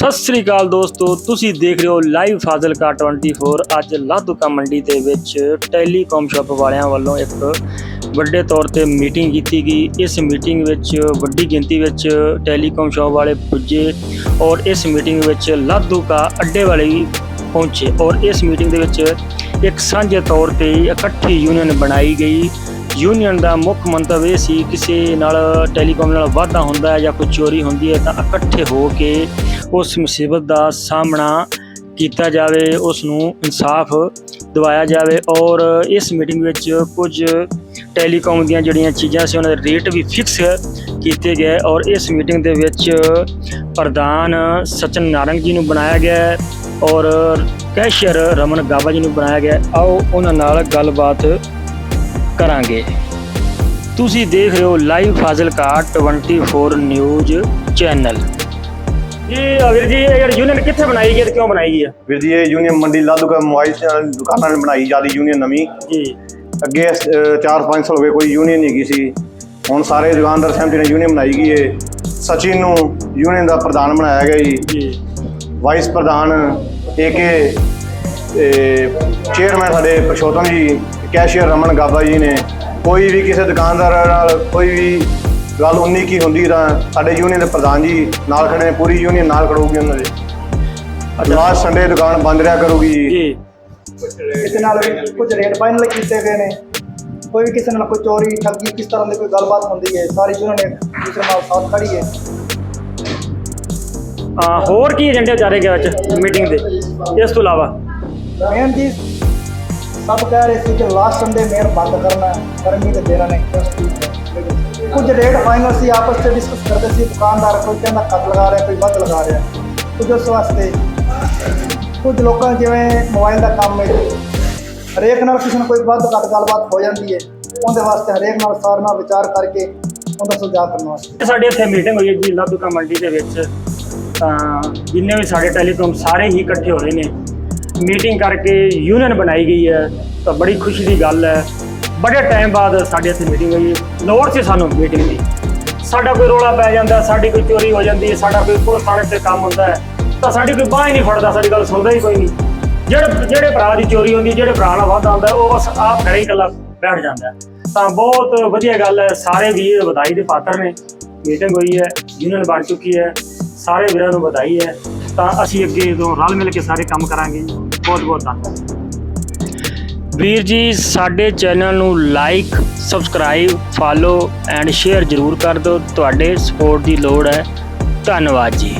ਸਤਿ ਸ੍ਰੀ ਅਕਾਲ ਦੋਸਤੋ, ਤੁਸੀਂ ਦੇਖ ਰਹੇ ਹੋ ਲਾਈਵ ਫਾਜ਼ਿਲਕਾ 24 ਅੱਜ ਲਾਧੂਕਾ ਮੰਡੀ ਦੇ ਵਿੱਚ ਟੈਲੀਕਾਮ ਸ਼ਾਪ ਵਾਲਿਆਂ ਵੱਲੋਂ ਇੱਕ ਵੱਡੇ ਤੌਰ ਤੇ ਮੀਟਿੰਗ ਕੀਤੀ ਗਈ। ਇਸ ਮੀਟਿੰਗ ਵਿੱਚ ਵੱਡੀ ਗਿਣਤੀ ਵਿੱਚ ਟੈਲੀਕਾਮ ਸ਼ਾਪ ਵਾਲੇ ਪੁੱਜੇ ਔਰ ਇਸ ਮੀਟਿੰਗ ਵਿੱਚ ਲਾਧੂਕਾ ਅੱਡੇ ਵਾਲੇ ਵੀ ਪਹੁੰਚੇ ਔਰ ਇਸ ਮੀਟਿੰਗ ਦੇ ਵਿੱਚ ਇੱਕ ਸਾਂਝੇ ਤੌਰ ਤੇ ਇਕੱਠੀ ਯੂਨੀਅਨ ਬਣਾਈ ਗਈ। ਯੂਨੀਅਨ ਦਾ ਮੁੱਖ ਮੰਤਵ ਇਹ ਸੀ, ਕਿਸੇ ਨਾਲ ਟੈਲੀਕਾਮ ਨਾਲ ਵਾਧਾ ਹੁੰਦਾ ਹੈ ਜਾਂ ਕੋਈ ਚੋਰੀ ਹੁੰਦੀ ਹੈ ਤਾਂ ਇਕੱਠੇ ਹੋ ਕੇ ਉਸ ਮੁਸੀਬਤ ਦਾ ਸਾਹਮਣਾ ਕੀਤਾ ਜਾਵੇ ਉਸ ਨੂੰ ਇਨਸਾਫ ਦਿਵਾਇਆ ਜਾਵੇ ਔਰ ਇਸ ਮੀਟਿੰਗ ਵਿੱਚ ਕੁਝ ਟੈਲੀਕਾਮ ਦੀਆਂ ਜਿਹੜੀਆਂ ਚੀਜ਼ਾਂ ਸੀ, ਉਹਨਾਂ ਦੇ ਰੇਟ ਵੀ ਫਿਕਸ ਕੀਤੇ ਗਏ ਔਰ ਇਸ ਮੀਟਿੰਗ ਦੇ ਵਿੱਚ ਪ੍ਰਧਾਨ ਸਚਨ ਨਾਰੰਗ ਜੀ ਨੂੰ ਬਣਾਇਆ ਗਿਆ ਔਰ ਕੈਸ਼ੀਅਰ ਰਮਨ ਗਾਬਾ ਜੀ ਨੂੰ ਬਣਾਇਆ ਗਿਆ ਆਓ ਉਹਨਾਂ ਨਾਲ ਗੱਲਬਾਤ ਕਰਾਂਗੇ। ਤੁਸੀਂ ਦੇਖ ਰਹੇ ਹੋ ਲਾਈਵ ਫਾਜ਼ਿਲਕਾ 24 ਨਿਊਜ਼ ਚੈਨਲ। ਇਹ ਅਵੀਰ ਜੀ ਇਹ ਯਾਰ ਯੂਨੀਅਨ ਕਿੱਥੇ ਬਣਾਈ ਗਈ ਤੇ ਕਿਉਂ ਬਣਾਈ ਗਈ ਹੈ? ਵੀਰ ਜੀ ਇਹ ਯੂਨੀਅਨ ਮੰਡੀ ਲਾਧੂਕਾ ਮੋਬਾਈਲ ਚੈਨਲ ਦੁਕਾਨਾਂ ਨੇ ਬਣਾਈ ਜ਼ਿਆਦਾ ਯੂਨੀਅਨ ਨਵੀਂ। ਜੀ। ਅੱਗੇ 4-5 ਸਾਲ ਹੋ ਗਏ ਕੋਈ ਯੂਨੀਅਨ ਨਹੀਂ ਗਈ ਸੀ। ਹੁਣ ਸਾਰੇ ਦੁਕਾਨਦਾਰ ਸਹਿਮਤੀ ਨਾਲ ਯੂਨੀਅਨ ਬਣਾਈ ਗਈ ਹੈ। ਸਚਿਨ ਨੂੰ ਯੂਨੀਅਨ ਦਾ ਪ੍ਰਧਾਨ ਬਣਾਇਆ ਗਿਆ ਜੀ। ਵਾਈਸ ਪ੍ਰਧਾਨ ਏਕੇ ਚੇਅਰਮੈਨ ਸਾਡੇ ਪਰਸ਼ੋਤਮ ਜੀ। ਕੈਸ਼ੀਅਰ ਰਮਨ ਗਾਬਾ ਜੀ ਨੇ ਕੋਈ ਵੀ ਕਿਸੇ ਦੁਕਾਨਦਾਰ ਨਾਲ ਕੋਈ ਵੀ ਗੱਲ ਉਨੀ ਕੀ ਹੁੰਦੀ ਤਾਂ ਸਾਡੇ ਯੂਨੀਅਨ ਦੇ ਪ੍ਰਧਾਨ ਜੀ ਨਾਲ ਖੜੇ ਨੇ ਪੂਰੀ ਯੂਨੀਅਨ ਨਾਲ ਖੜੋਗੀ ਉਹਨਾਂ ਦੇ। ਲਾਸਟ ਸੰਡੇ ਦੁਕਾਨ ਬੰਦ ਰਿਹਾ ਕਰੂਗੀ। ਜੀ। ਕਿਸੇ ਨਾਲ ਵੀ ਕੁਝ ਰੇਟ ਫਾਈਨਲ ਕੀਤੇ ਗਏ ਨੇ। ਕੋਈ ਵੀ ਕਿਸੇ ਨਾਲ ਕੋਈ ਚੋਰੀ ਠੱਗੀ ਕਿਸ ਤਰ੍ਹਾਂ ਦੀ ਕੋਈ ਗੱਲਬਾਤ ਹੁੰਦੀ ਹੈ ਸਾਰੀ ਜਿਹਨਾਂ ਨੇ ਦੂਸਰੇ ਨਾਲ ਸਾਥ ਖੜੀ ਹੈ। ਆ ਹੋਰ ਕੀ ਏਜੰਡੇ ਵਿਚਾਰੇ ਗਏ ਵਿੱਚ ਮੀਟਿੰਗ ਦੇ? ਇਸ ਤੋਂ ਇਲਾਵਾ? ਮੇਨ ਜੀ ਸਭ ਕਹਿ ਰਹੇ ਸੀ ਕਿ ਲਾਸਟ ਸੰਡੇ ਮੇਨ ਬੰਦ ਕਰਨਾ ਹੈ, ਗਰਮੀ ਨੇ ਕੁਝ ਰੇਟ ਫਾਈਨਲ ਸੀ, ਆਪਸ ਵਿੱਚ ਡਿਸਕਸ ਕਰਦੇ ਸੀ, ਦੁਕਾਨਦਾਰ ਕੋਈ ਕਹਿੰਦਾ ਘੱਟ ਲਗਾ ਰਿਹਾ, ਕੋਈ ਵੱਧ ਲਗਾ ਰਿਹਾ। ਕੁਝ ਉਸ ਵਾਸਤੇ, ਕੁਝ ਲੋਕਾਂ ਜਿਵੇਂ ਮੋਬਾਈਲ ਦਾ ਕੰਮ ਹੈ। ਹਰੇਕ ਨਾਲ ਕਿਸੇ ਨਾਲ ਕੋਈ ਵੱਧ ਘੱਟ ਗੱਲਬਾਤ ਹੋ ਜਾਂਦੀ ਹੈ, ਉਹਦੇ ਵਾਸਤੇ ਹਰੇਕ ਨਾਲ ਸਾਰ ਨਾਲ ਵਿਚਾਰ ਕਰਕੇ ਉਹਦਾ ਸੁਝਾਅ ਕਰਨ ਵਾਸਤੇ। ਸਾਡੇ ਇੱਥੇ ਮੀਟਿੰਗ ਹੋਈ ਹੈ ਜੀ ਲਾਧੂਕਾ ਮੰਡੀ ਦੇ ਵਿੱਚ। ਤਾਂ ਜਿੰਨੇ ਵੀ ਸਾਡੇ ਟੈਲੀਕਾਮ ਸਾਰੇ ਹੀ ਇਕੱਠੇ ਹੋ ਰਹੇ ਨੇ। ਮੀਟਿੰਗ ਕਰਕੇ ਯੂਨੀਅਨ ਬਣਾਈ ਗਈ ਹੈ, ਤਾਂ ਬੜੀ ਖੁਸ਼ੀ ਦੀ ਗੱਲ ਹੈ। ਬੜੇ ਟਾਈਮ ਬਾਅਦ ਸਾਡੇ ਇੱਥੇ ਮੀਟਿੰਗ ਹੋਈ। ਹੈ ਲੋੜ ਸੀ ਸਾਨੂੰ ਮੀਟਿੰਗ ਦੀ। ਸਾਡਾ ਕੋਈ ਰੋਲਾ ਪੈ ਜਾਂਦਾ, ਸਾਡੀ ਕੋਈ ਚੋਰੀ ਹੋ ਜਾਂਦੀ ਹੈ ਸਾਡਾ ਕੋਈ ਪੁਲਿਸ ਥਾਣੇ ਤੇ ਕੰਮ ਹੁੰਦਾ ਹੈ, ਤਾਂ ਸਾਡੀ ਕੋਈ ਬਾਂਹ ਹੀ ਨਹੀਂ ਫੜਦਾ, ਸਾਡੀ ਗੱਲ ਸੁਣਦਾ ਹੀ ਕੋਈ ਨਹੀਂ। ਜਿਹੜੇ ਜਿਹੜੇ ਭਰਾ ਦੀ ਚੋਰੀ ਹੁੰਦੀ, ਜਿਹੜੇ ਭਰਾ ਨਾਲ ਵਾਧਾ ਹੁੰਦਾ, ਉਹ ਬਸ ਆਪ ਘਰੇ ਹੀ ਇਕੱਲਾ ਬੈਠ ਜਾਂਦਾ ਤਾਂ ਬਹੁਤ ਵਧੀਆ ਗੱਲ ਹੈ, ਸਾਰੇ ਵੀਰ ਵਧਾਈ ਦੇ ਪਾਤਰ ਨੇ। ਮੀਟਿੰਗ ਹੋਈ ਹੈ, ਯੂਨੀਅਨ ਬਣ ਚੁੱਕੀ ਹੈ, ਸਾਰੇ ਵੀਰਾਂ ਨੂੰ ਵਧਾਈ ਹੈ। ਤਾਂ ਅਸੀਂ ਅੱਗੇ ਤੋਂ ਰਲ ਮਿਲ ਕੇ ਸਾਰੇ ਕੰਮ ਕਰਾਂਗੇ। ਬਹੁਤ ਬਹੁਤ ਧੰਨਵਾਦ। ਵੀਰ ਜੀ, ਸਾਡੇ ਚੈਨਲ ਨੂੰ like subscribe follow and share ਜ਼ਰੂਰ ਕਰ ਦਿਓ। ਤੁਹਾਡੇ ਸਪੋਰਟ ਦੀ ਲੋੜ ਹੈ। ਧੰਨਵਾਦ ਜੀ।